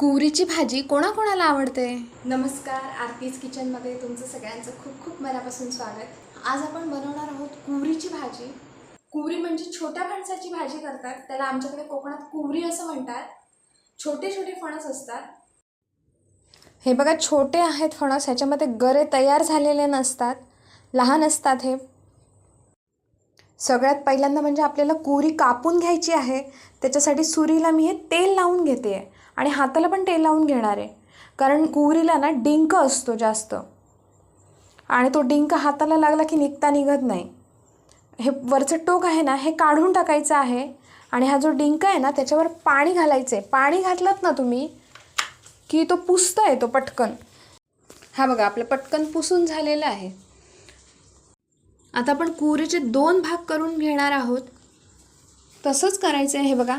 कुवरीची भाजी कोणाकोणाला आवडते? नमस्कार आरतीज किचनमध्ये तुमचं सगळ्यांचं खूप खूप मनापासून स्वागत. आज आपण बनवणार आहोत कुवरीची भाजी. कुवरी म्हणजे छोट्या फणसाची भाजी करतात. त्याला आमच्याकडे कोकणात कुवरी असं म्हणतात. छोटे छोटे फणस असतात. हे बघा छोटे आहेत फणस ह्याच्यामध्ये गरे तयार झालेले नसतात. लहान असतात हे. सगळ्यात पहिल्यांदा म्हणजे आपल्याला कुरी कापून घ्यायची आहे त्याच्यासाठी सुरीला मी हे तेल लावून घेते आहे आणि हाताला पण तेल लावून घेणार आहे. कारण कुरीला ना डिंक असतो जास्त. आणि तो डिंक हाताला लागला की निघता निघत नाही. हे वरचं टोक आहे ना हे काढून टाकायचं आहे आणि हा जो डिंक आहे ना त्याच्यावर पाणी घालायचं आहे. पाणी घातलंत ना तुम्ही की तो पुसतो आहे तो पटकन. हा बघा आपलं पटकन पुसून झालेलं आहे. आता आपण कुरीचे दोन भाग करून घेणार आहोत. तसंच करायचं आहे हे बघा.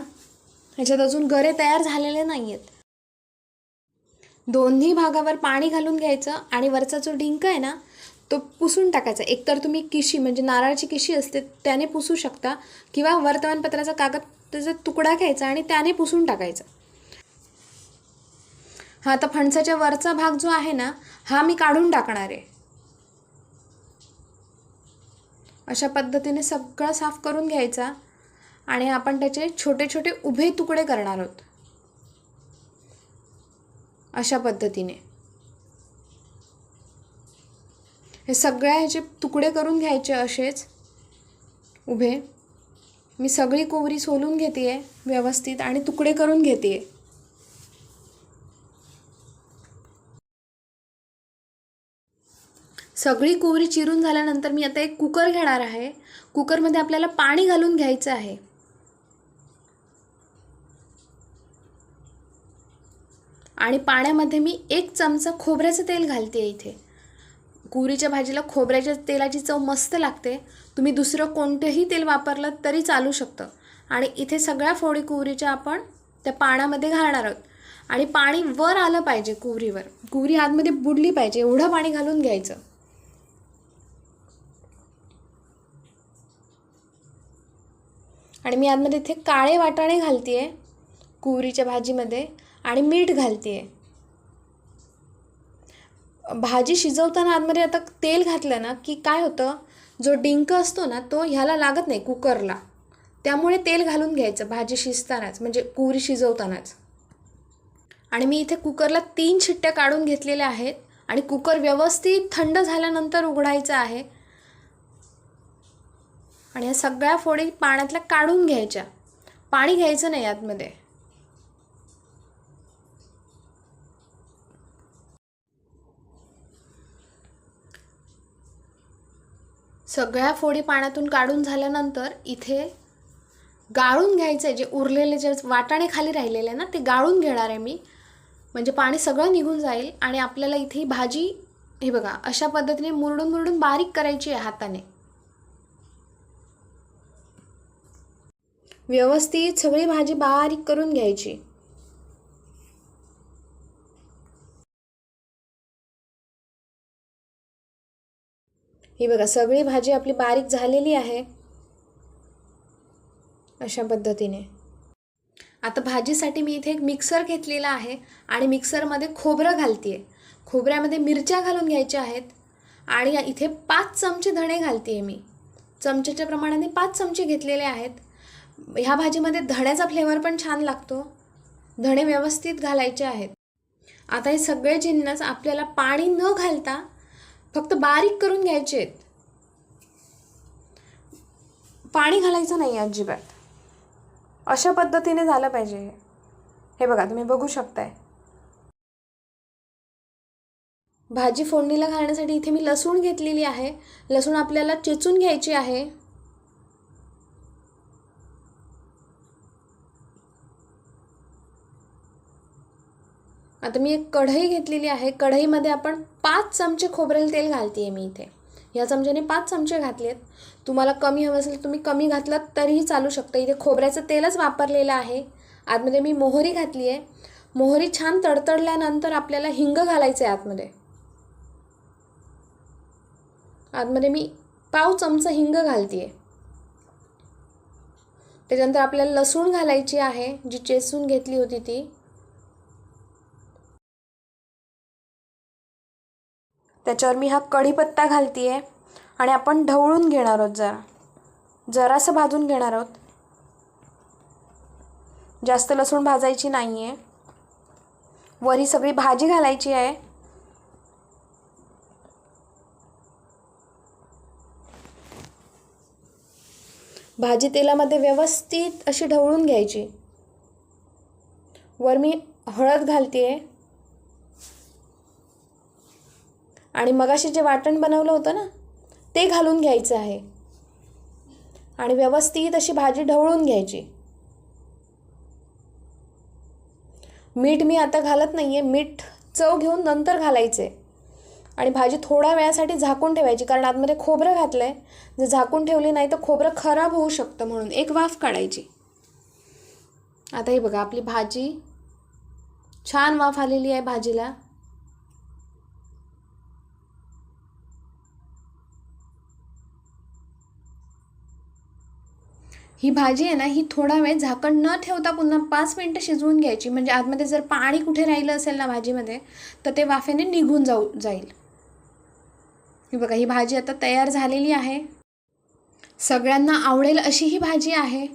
ह्याच्यात अजून गरे तयार झालेले नाही आहेत दोन्ही भागावर पाणी घालून घ्यायचं आणि वरचा जो डिंक आहे ना तो पुसून टाकायचा. एकतर तुम्ही किशी म्हणजे नारळाची किशी असते त्याने पुसू शकता. किंवा वर्तमानपत्राचा कागद त्याचा तुकडा घ्यायचा आणि त्याने पुसून टाकायचा. हा आता फणसाच्या वरचा भाग जो आहे ना हा मी काढून टाकणार आहे. अशा पद्धतीने सगळं साफ करून घ्यायचा आणि आपण त्याचे छोटे छोटे उभे तुकडे करणार आहोत. अशा पद्धतीने. हे सगळ्या ह्याचे तुकडे करून घ्यायचे असेच. उभे. मी सगळी कोवरी सोलून घेते आहे व्यवस्थित आणि तुकडे करून घेते आहे सगळी कोवरी चिरून झाल्यानंतर मी आता एक कुकर घेणार आहे. कुकरमध्ये आपल्याला पाणी घालून घ्यायचं आहे. आणि पाण्यामध्ये मी एक चमचा खोबऱ्याचं तेल घालते इथे. कुरीच्या भाजीला खोबऱ्याच्या तेलाची चव मस्त लागते. तुम्ही दुसरं कोणतंही तेल वापरलं तरी चालू शकतं. आणि इथे सगळ्या फोडी कुवरीच्या आपण त्या पाण्यामध्ये घालणार आहोत. आणि पाणी वर आलं पाहिजे कुवरीवर कुवरी आतमध्ये बुडली पाहिजे. एवढं पाणी घालून घ्यायचं. आणि मी आतमध्ये इथे काळे वाटाणे घालते आहे कुवरीच्या भाजीमध्ये आणि मीठ घालते आहे भाजी शिजवताना आतमध्ये आता तेल घातलं ना की काय होतं जो डिंक असतो ना तो ह्याला लागत नाही कुकरला. त्यामुळे तेल घालून घ्यायचं भाजी शिजतानाच म्हणजे कुवरी शिजवतानाच. आणि मी इथे कुकरला तीन शिट्ट्या काढून घेतलेल्या आहेत आणि कुकर व्यवस्थित थंड झाल्यानंतर उघडायचं आहे आणि या सगळ्या फोडी पाण्यातल्या काढून घ्यायच्या. पाणी घ्यायचं नाही आतमध्ये. सगळ्या फोडी पाण्यातून काढून झाल्यानंतर इथे गाळून घ्यायचं आहे जे उरलेले जे वाटाणे खाली राहिलेले ना ते गाळून घेणार आहे मी. म्हणजे पाणी सगळं निघून जाईल आणि आपल्याला इथे भाजी हे बघा अशा पद्धतीने मुरडून मुरडून बारीक करायची आहे हाताने. व्यवस्थित सगळी भाजी बारीक करून घ्यायची. ही बघा सगळी भाजी आपली बारीक झालेली आहे. अशा पद्धतीने. आता भाजीसाठी मी इथे एक मिक्सर घेतलेला आहे आणि मिक्सरमध्ये खोबरं घालते आहे खोबऱ्यामध्ये मिरच्या घालून घ्यायच्या आहेत आणि इथे पाच चमचे धणे घालते आहे मी. चमच्याच्या प्रमाणाने पाच चमचे घेतलेले आहेत. ह्या भाजीमध्ये धण्याचा फ्लेवर पण छान लागतो. धणे व्यवस्थित घालायचे आहेत. आता हे सगळे जिन्नस आपल्याला पाणी न घालता फक्त बारीक करून घ्यायचे आहेत. पाणी घालायचं नाही अजिबात. अशा पद्धतीने झालं पाहिजे हे. हे बघा तुम्ही बघू शकताय. भाजी फोडणीला घालण्यासाठी इथे मी लसूण घेतलेली आहे. लसूण आपल्याला चेचून घ्यायची आहे. आता मी एक कढई घेतलेली आहे. कढईमध्ये आपण पाच चमचे खोबरेल तेल घालते आहे मी इथे. ह्या चमच्याने पाच चमचे घातले आहेत तुम्हाला कमी हवं असेल तुम्ही कमी घातलात तरीही चालू शकतं. इथे खोबऱ्याचं तेलच वापरलेलं आहे. आतमध्ये मी मोहरी घातली आहे. मोहरी छान तडतडल्यानंतर आपल्याला हिंग घालायचं आहे आतमध्ये. आतमध्ये मी पाव चमचा हिंग घालते आहे त्याच्यानंतर आपल्याला लसूण घालायची आहे. जी चेसून घेतली होती ती. त्याच्यावर मी हा कढीपत्ता घालते आहे आणि आपण ढवळून घेणार आहोत जरा. जरासं भाजून घेणार आहोत. जास्त लसूण भाजायची नाही आहे वर ही सगळी भाजी घालायची आहे. भाजी तेलामध्ये व्यवस्थित अशी ढवळून घ्यायची. वर मी हळद घालते आहे आणि मगाशी जे वाटण बनवलं होतं ना ते घालून घ्यायचं आहे. आणि व्यवस्थित अशी भाजी ढवळून घ्यायची. मीठ मी आता घालत नाही आहे मीठ चव घेऊन नंतर घालायचे. आणि भाजी थोड्या वेळासाठी झाकून ठेवायची कारण आतमध्ये खोबरं घातलं आहे जर झाकून ठेवली नाही तर खोबरं खराब होऊ शकतं म्हणून एक वाफ काढायची. आता ही बघा आपली भाजी छान वाफ आलेली आहे भाजीला. ही भाजी आहे ना ही थोडा वेळ झाकण न ठेवता पुन्हा पाच मिनटं शिजवून घ्यायची. म्हणजे आतमध्ये जर पाणी कुठे राहिलं असेल ना भाजीमध्ये तर ते वाफेने निघून जाऊ जाईल. ही बघा ही भाजी आता तयार झालेली आहे. सगळ्यांना आवडेल अशी ही भाजी आहे.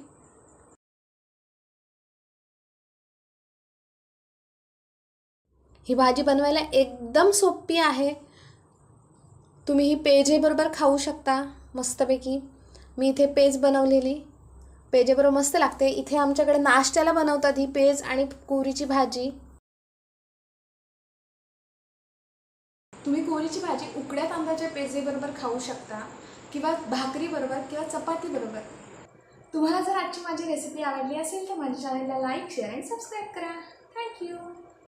ही भाजी बनवायला एकदम सोपी आहे. तुम्ही ही पेजेबरोबर खाऊ शकता मस्तपैकी. मी इथे पेज बनवलेली. पेजेबरोबर मस्त लागते. इथे आमच्याकडे नाश्त्याला बनवतात ही पेज आणि कोरीची भाजी. तुम्ही कोरीची भाजी उकड्या तांदळाच्या पेजेबरोबर खाऊ शकता किंवा भाकरीबरोबर किंवा चपातीबरोबर तुम्हाला जर आजची माझी रेसिपी आवडली असेल तर माझ्या चॅनलला लाईक शेअर अँड सबस्क्राईब करा. Thank you